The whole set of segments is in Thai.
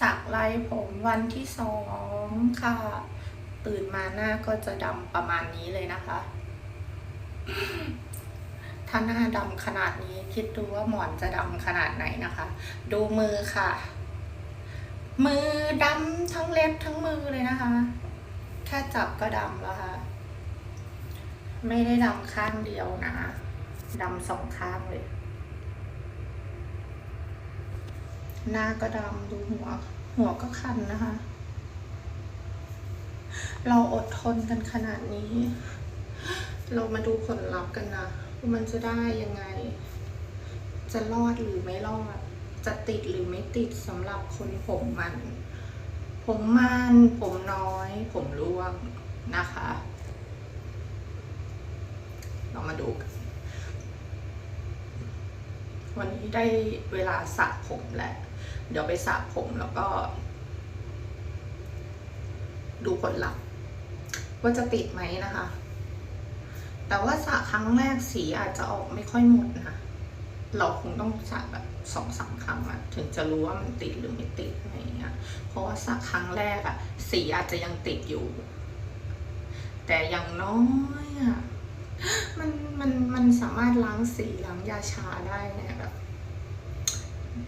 สักลายผมวันที่สองค่ะ ตื่นมาหน้าก็จะดำประมาณนี้เลยนะคะ ถ้าหน้าดำขนาดนี้คิดดูว่าหมอนจะดำขนาดไหนนะคะ ดูมือค่ะ มือดำทั้งเล็บทั้งมือเลยนะคะ แค่จับก็ดำแล้วค่ะ ไม่ได้ดำข้างเดียวนะดำสองข้างเลย หน้าก็ดำดูหัว หัวก็คันนะคะ เราอดทนกันขนาดนี้ เรามาดูผลลัพธ์กันนะว่ามันจะได้ยังไง จะรอดหรือไม่รอด จะติดหรือไม่ติดสำหรับคนผมมัน ผมมันผมน้อย ผมร่วงนะคะ เรามาดูกันวันนี้ได้เวลาสระผมแล้ว เดี๋ยวไปสระผมแล้วก็ ดูผลลัพธ์ว่าจะติดไหมนะคะ แต่ว่าสระครั้งแรกสีอาจจะออกไม่ค่อยหมดนะเราคงต้องสระแบบสองสามครั้งอะถึงจะรู้ว่ามันติดหรือไม่ติดอะไรอย่างเงี้ย เพราะว่าสระครั้งแรกอะสีอาจจะยังติดอยู่ แต่อย่างน้อยอะมันมันมันสามารถล้างสีล้างยาชาได้เนี่ยแบบ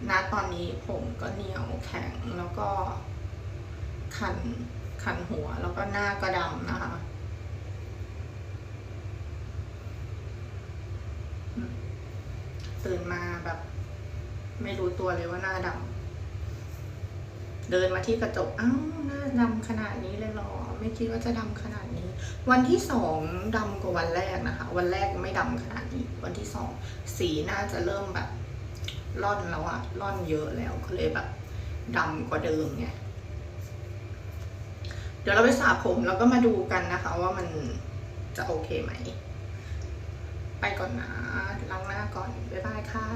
ณตอนนี้ผมก็เหนียวแข็งแล้วก็คันคันหัวแล้วก็หน้าก็ดำนะคะ ตื่นมาแบบ ไม่รู้ตัวเลยว่าหน้าดำเดินมาที่กระจกอ้าวหน้าดำขนาดนี้เลยหรอ ไม่คิดว่าจะดำขนาดนี้ วันที่สองดำกว่าวันแรกนะคะ วันแรกไม่ดำขนาดนี้ วันที่สองสีน่าจะเริ่มแบบ ร่อนแล้วอะร่อนเยอะแล้วก็เลยแบบดำกว่าเดิมไงเดี๋ยวเราไปสระผมแล้วก็มาดูกันนะคะ ว่ามันจะโอเคไหม ไปก่อนนะล้างหน้าก่อน บ๊ายบายค่ะ